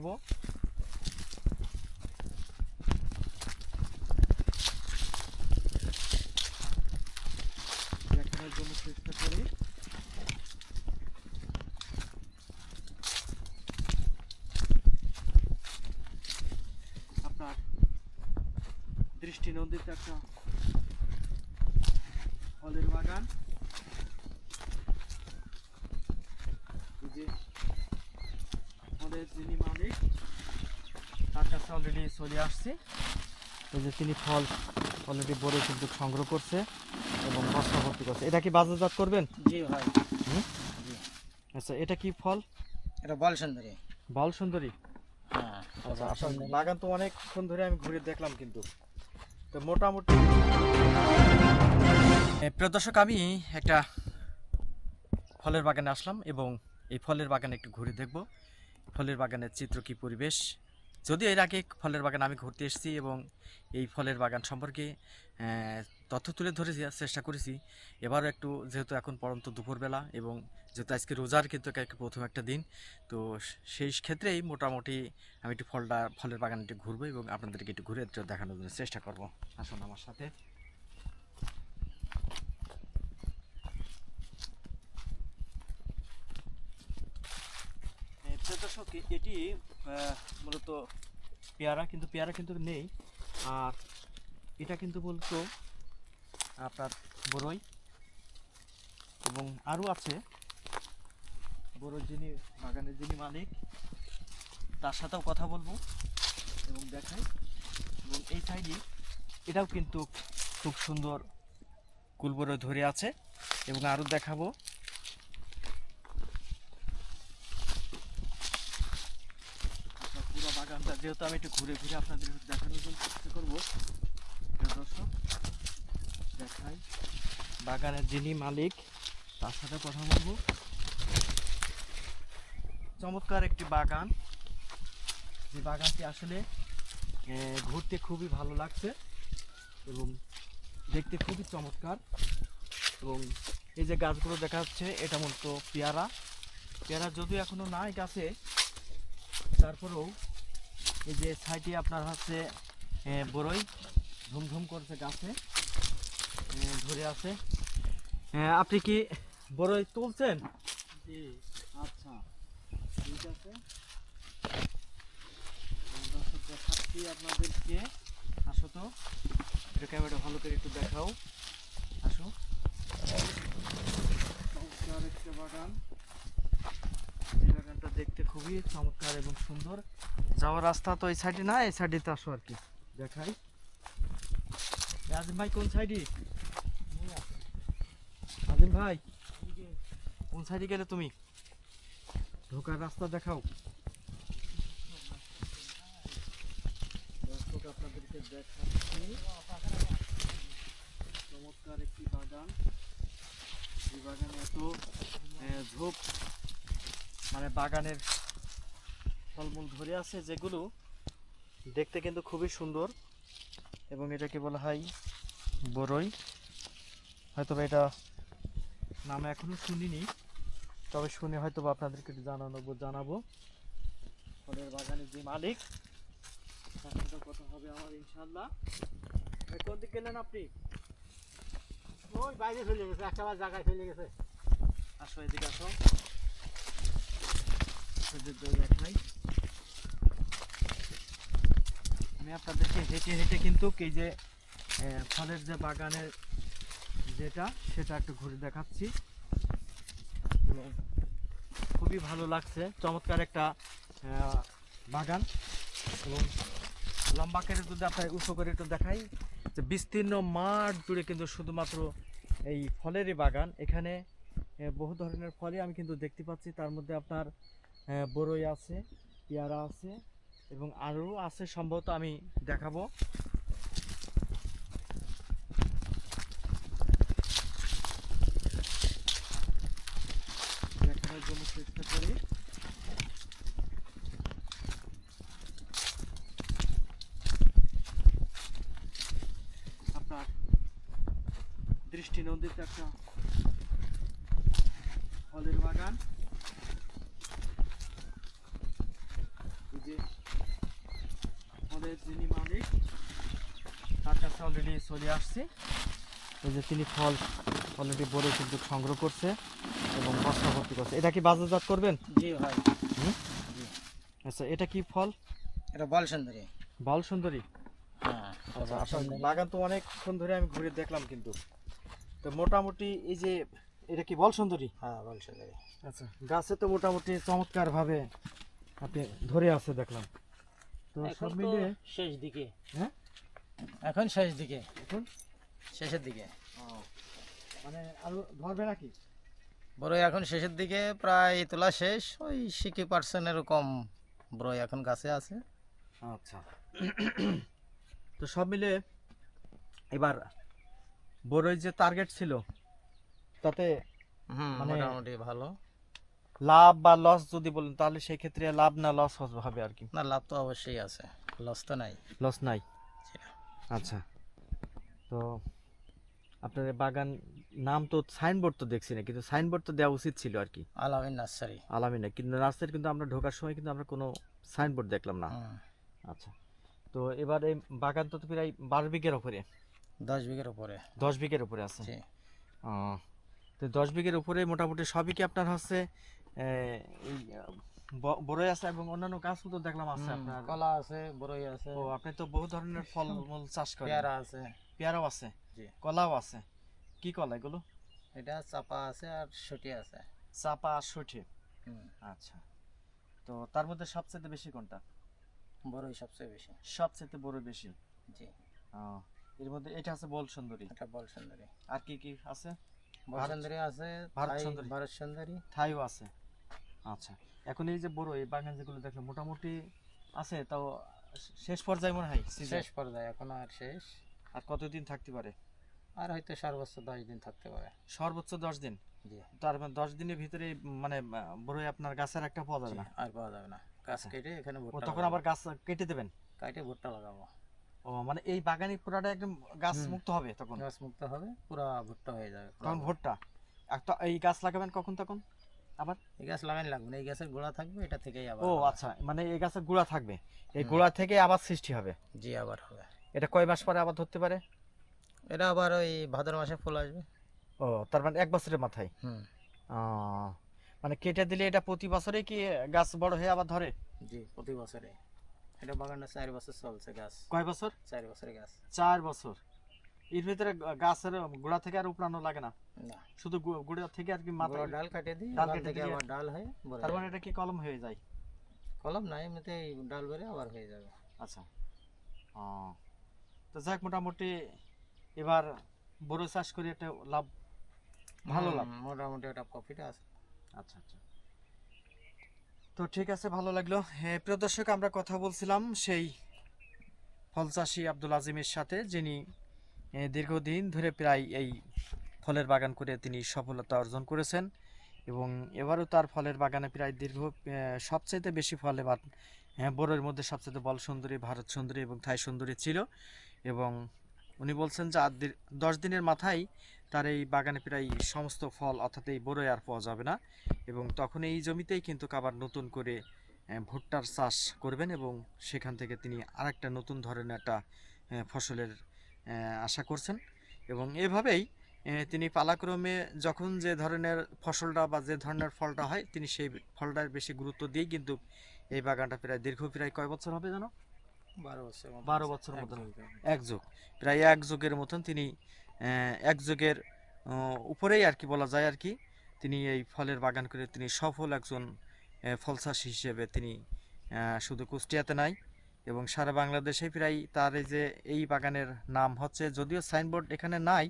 দেখাবো দেখানোর জন্য চেষ্টা করি আপনার দৃষ্টি নন্দিত একটা ফলের বাগান। এই যে ফলের যিনি মালিক তার কাছে অলরেডি চলে আসছি। এই যে তিনি ফল অলরেডি বড় কিন্তু সংগ্রহ করছে এবং বস্তা ভর্তি করছে। এটা কি বাজারজাত করবেন? জি ভাই। আচ্ছা এটা কি ফল? এটা বল সুন্দরী বাল সুন্দরী হ্যাঁ আচ্ছা আপনার বাগান তো অনেকক্ষণ ধরে আমি ঘুরে দেখলাম কিন্তু। তো মোটামুটি প্রিয় দর্শক আমি একটা ফলের বাগানে আসলাম এবং এই ফলের বাগানে একটু ঘুরে দেখব। ফলের বাগানের চিত্র কি পরিবেশ? যদিও এর আগে ফলের বাগান আমি ঘুরতে এসেছি এবং এই ফলের বাগান সম্পর্কে তথ্য তুলে ধরে চেষ্টা করেছি। এবারও একটু, যেহেতু এখন পরন্ত দুপুরবেলা এবং যেহেতু আজকে রোজার কিন্তু প্রথম একটা দিন, তো সেই ক্ষেত্রেই মোটামুটি আমি একটু ফলটা, ফলের বাগানে একটু ঘুরবো এবং আপনাদেরকে একটু ঘুরে দেখানোর জন্য চেষ্টা করব। আসুন আমার সাথে। প্রিয় দর্শক এটি মূলত পেয়ারা, কিন্তু পেয়ারা কিন্তু নেই। আর এটা কিন্তু বলতো আপনার বড়ই এবং আরও আছে। বড় যিনি, বাগানের যিনি মালিক, তার সাথেও কথা বলব এবং দেখাই। এবং এই সাইডে এটাও কিন্তু খুব সুন্দর কুলবরে ধরে আছে এবং আরও দেখাবো আপনার পুরো বাগানটা যেহেতু আমি একটু ঘুরে ঘুরে আপনাদের দেখানোর জন্য চেষ্টা করব দর্শক, দেখাই। বাগানের যিনি মালিক, তার সাথে কথা বলব। চমৎকার একটি বাগান। যে বাগানটি আসলে ঘুরতে খুবই ভালো লাগছে এবং দেখতে খুবই চমৎকার এবং এই যে গাছগুলো দেখা যাচ্ছে, এটা মূলত পেয়ারা। পেয়ারা যদিও এখনও নাই গাছে, তারপরেও এই যে সাইডে আপনার হচ্ছে বড়ই ঝুমঝুম করছে গাছে ধরে আছে। আপনি কি বড়ই তুলছেন? আচ্ছা। ঠিক আছে। দেখাচ্ছি আপনাদেরকে। আসো তো। এটা ক্যামেরা ভালো করে একটু দেখাও। আসো। একটা বাগান। দেখতে খুবই চমৎকার এবং সুন্দর। যাওয়ার রাস্তা তো এই সাইডে না, এই সাইডে তো আসো আর কি। দেখাই। আজিম ভাই, কোন সাইডে? আজিম ভাই, কোন সাইডে গেলে তুমি? ঢোকার রাস্তা দেখাও। আপনাদেরকে দেখাচ্ছি। চমৎকার একটি বাগান। এই বাগানে এত ঝোপ মানে বাগানের ফলমূল ধরে আছে যেগুলো দেখতে কিন্তু খুবই সুন্দর এবং এটাকে বলা হয় বড়ই হয়তো বা এটা নাম এখনও শুনিনি তবে শুনে হয়তো বা আপনাদেরকে একটু জানানো জানাব। ফলের বাগানের যে মালিক তার সাথে কথা হবে আমার ইনশাল্লাহ কোন দিক গেলেন আপনি? ওই বাইরে চলে গেছে একটা জায়গায় চলে গেছে। আসো এদিকে আসো। আপনাদের তো দেখাই আমি আপনাদেরকে হেঁটে হেঁটে কিন্তু এই যে ফলের যে বাগানের যেটা, সেটা একটু ঘুরে দেখাচ্ছি। খুবই ভালো লাগছে, চমৎকার একটা বাগান। এবং লম্বা করে যদি আপনার উঁচু করে একটু দেখাই, যে বিস্তীর্ণ মাঠ জুড়ে কিন্তু শুধুমাত্র এই ফলেরই বাগান। এখানে বহু ধরনের ফলই আমি কিন্তু দেখতে পাচ্ছি। তার মধ্যে আপনার বড়ই আছে, পেয়ারা আছে, এবং আরও আছে সম্ভবত আমি দেখাবো। জন্য দৃষ্টি নন্দিত একটা ফলের বাগান। যে ফলের যিনি মালিক তার কাছে অলরেডি চলে আসছি। এই যে তিনি ফল অলরেডি বড় কিন্তু সংগ্রহ করছে এবং বস্তা ভর্তি করছে। এটা কি বাজারজাত করবেন? জি ভাই। আচ্ছা এটা কি ফল? এটা বল সুন্দরী বাল সুন্দরী আচ্ছা আপনার বাগান তো অনেকক্ষণ ধরে আমি ঘুরে দেখলাম কিন্তু। তো মোটামুটি এই যে এটা কি বল সুন্দরী হ্যাঁ বল সুন্দরী আচ্ছা গাছে তো মোটামুটি চমৎকার ভাবে আপনি ধরে আছে দেখলাম। তো সব মিলিয়ে শেষ দিকে। হ্যাঁ? এখন শেষ দিকে। এখন? শেষের দিকে। মানে আরও ধরবে নাকি? বড় এখন শেষের দিকে প্রায় তোলা শেষ। ওই সিকি পার্সেন্ট এরকম বড় এখন গাছে আছে। আচ্ছা। তো সব মিলে এবার বড়ই যে টার্গেট ছিল তাতে মানে- মোটামুটি ভালো। লাভ বা লস যদি বলেন তাহলে সেই ক্ষেত্রে লাভ না লস হবে আর কি। না লাভ তো অবশ্যই আছে। লস তো নাই। লস নাই? আচ্ছা। তো আপনার বাগান নাম তো সাইনবোর্ড তো দেখছি না কিন্তু সাইনবোর্ড তো দেওয়া উচিত ছিল আর কি। আলামিন নার্সারি। আলামিনা কিন্তু নার্সারি কিন্তু আমরা ঢোকার সময় কিন্তু আমরা কোনো সাইনবোর্ড দেখলাম না। আচ্ছা। তো এবার এই বাগান তো প্রায় বারো বিঘের উপরে। দশ বিঘের উপরে। দশ বিঘের উপরে আছে। তো দশ বিঘের উপরে মোটামুটি সবই কি আপনার হচ্ছে বড়ই আছে এবং অন্যান্য গাছও তো দেখলাম আছে আপনার। কলা আছে বড়ই আছে। ও আপনি তো বহু ধরনের ফল মূল চাষ করেন। পেয়ারা আছে। পেয়ারাও আছে? জি। কলাও আছে? কি কলা এগুলো? এটা চাপা আছে আর ছুটি আছে। চাপা আর হুম, আচ্ছা। তো তার মধ্যে সবচেয়ে বেশি কোনটা? বড়ই সবচেয়ে বেশি। সবচেয়ে বড় বেশি? জি। এর মধ্যে এটা আছে বল সুন্দরী। এটা বল সুন্দরী। আর কি কি আছে? বল ভারত- সুন্দরী আছে ভারত সুন্দরী। ভারত সুন্দরী। থাইও আছে। আচ্ছা এখন এই যে বড় এই বাগান যেগুলো দেখলাম মোটামুটি আছে তাও শেষ পর্যায়ে মনে হয় শেষ পর্যায়ে এখনও আর শেষ। আর কতদিন থাকতে পারে? আর হয়তো সর্বোচ্চ দশ দিন থাকতে পারে। সর্বোচ্চ দশ দিন? তার মানে দশ দিনের ভিতরে মানে বড়ই আপনার গাছের একটা পাওয়া যাবে না? আর পাওয়া যাবে না। গাছ আচ্ছা। কেটে এখানে তখন আবার গাছ কেটে দেবেন? কাটে ভুট্টা লাগাবো। ও মানে এই বাগানি পুরাটা একদম গাছ মুক্ত হবে তখন? গাছ মুক্ত হবে পুরা ভুট্টা হয়ে যাবে তখন ভুট্টা। এই গাছ লাগাবেন কখন তখন? এই গাছ লাগানি লাগবে না এই গাছের গোড়া থাকবে এটা থেকেই আবার ও আচ্ছা মানে এই গাছের গোড়া থাকবে। এই। গোড়া থেকে আবার সৃষ্টি হবে? জি আবার হবে। এটা কয় মাস পরে আবার ধরতে পারে? এটা আবার ওই ভাদ্র মাসে ফুল আসবে। ও তার মানে এক বছরের মাথায়? হুম। মানে কেটে দিলে এটা প্রতি বছরে কি গাছ বড় হয়ে আবার ধরে? জি প্রতি বছরে। এটা বাগানটা চার বছর চলছে গাছ। কয় বছর? চার বছরের গাছ। চার বছর। এর ভিতরে গাছের গোড়া থেকে আর উপড়ানো লাগে না। না। শুধু গোড়া থেকে আর কি মাথা ডাল কাটে দিই ডাল কেটে দিয়ে- আবার ডাল হয়ে তার। মানে এটা কি কলম হয়ে যায়? কলম নাই এমনিতে ডাল বেড়ে আবার হয়ে যাবে। আচ্ছা। ও। তো যাক মোটামুটি এবার বড় চাষ করে একটা লাভ ভালো লাভ। মোটামুটি একটা প্রফিট আছে। আচ্ছা আচ্ছা। তো ঠিক আছে ভালো লাগল। হ্যাঁ প্রিয় দর্শক আমরা কথা বলছিলাম সেই ফল চাষি আব্দুল আজিমের সাথে যিনি দীর্ঘদিন ধরে প্রায় এই ফলের বাগান করে তিনি সফলতা অর্জন করেছেন এবং এবারও তার ফলের বাগানে প্রায় দীর্ঘ সবচাইতে বেশি ফল এবার বড়ের মধ্যে সবচেয়ে বল সুন্দরী, ভারত সুন্দরী এবং থাই সুন্দরী ছিল এবং উনি বলছেন যে আর দশ দিনের মাথায় তার এই বাগানে প্রায় সমস্ত ফল অর্থাৎ এই বড়ই আর পাওয়া যাবে না এবং তখন এই জমিতেই কিন্তু আবার নতুন করে ভুট্টার চাষ করবেন এবং সেখান থেকে তিনি আরেকটা নতুন ধরনের একটা ফসলের আশা করছেন। এবং এভাবেই তিনি পালাক্রমে যখন যে ধরনের ফসলটা বা যে ধরনের ফলটা হয় তিনি সেই ফলটার বেশি গুরুত্ব দিয়েই কিন্তু এই বাগানটা প্রায় দীর্ঘ প্রায় কয় বছর হবে জানো? বারো বছর বারো বছর এক যুগ। এক যুগ। প্রায় এক যুগের মতন তিনি এক যুগের উপরেই আর কি বলা যায় আর কি তিনি এই ফলের বাগান করে তিনি সফল একজন আহ, ফল চাষি হিসেবে তিনি শুধু কুষ্টিয়াতে নাই এবং সারা বাংলাদেশে প্রায় তার এই যে এই বাগানের নাম হচ্ছে যদিও সাইনবোর্ড এখানে নাই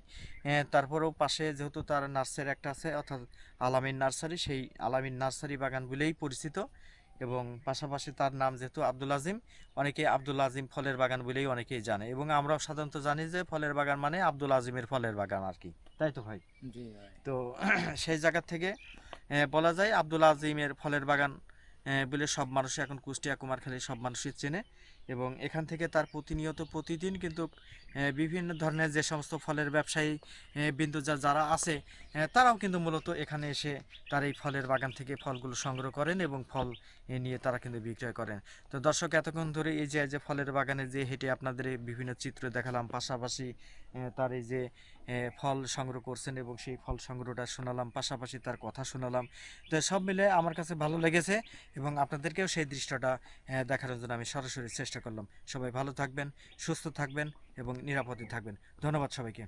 তারপরেও পাশে যেহেতু তার নার্সারি একটা আছে অর্থাৎ আলামিন নার্সারি সেই আলামিন নার্সারি বাগান বলেই পরিচিত। এবং পাশাপাশি তার নাম যেহেতু আব্দুল আজিম অনেকে আব্দুল আজিম ফলের বাগান বলেই অনেকেই জানে। এবং আমরাও সাধারণত জানি যে ফলের বাগান মানে আব্দুল আজিমের ফলের বাগান আর কি। তাই তো ভাই? তো সেই জায়গা থেকে বলা যায় আব্দুল আজিমের ফলের বাগান বলে সব মানুষই এখন কুষ্টিয়া কুমারখালী সব মানুষই চেনে। এবং এখান থেকে তার প্রতিনিয়ত প্রতিদিন কিন্তু বিভিন্ন ধরনের যে সমস্ত ফলের ব্যবসায়ী বিন্দু যারা আছে তারাও কিন্তু মূলত এখানে এসে তার এই ফলের বাগান থেকে ফলগুলো সংগ্রহ করেন এবং ফল নিয়ে তারা কিন্তু বিক্রয় করেন। তো দর্শক, এতক্ষণ ধরে এই যে যে ফলের বাগানে যে হেঁটে আপনাদের বিভিন্ন চিত্র দেখালাম, পাশাপাশি তার এই যে ফল সংগ্রহ করছেন এবং সেই ফল সংগ্রহটা শোনালাম, পাশাপাশি তার কথা শোনালাম। তো সব মিলে আমার কাছে ভালো লেগেছে এবং আপনাদেরকেও সেই দৃশ্যটা দেখানোর জন্য আমি সরাসরি চেষ্টা করলাম। সবাই ভালো থাকবেন, সুস্থ থাকবেন এবং নিরাপদে থাকবেন। ধন্যবাদ সবাইকে।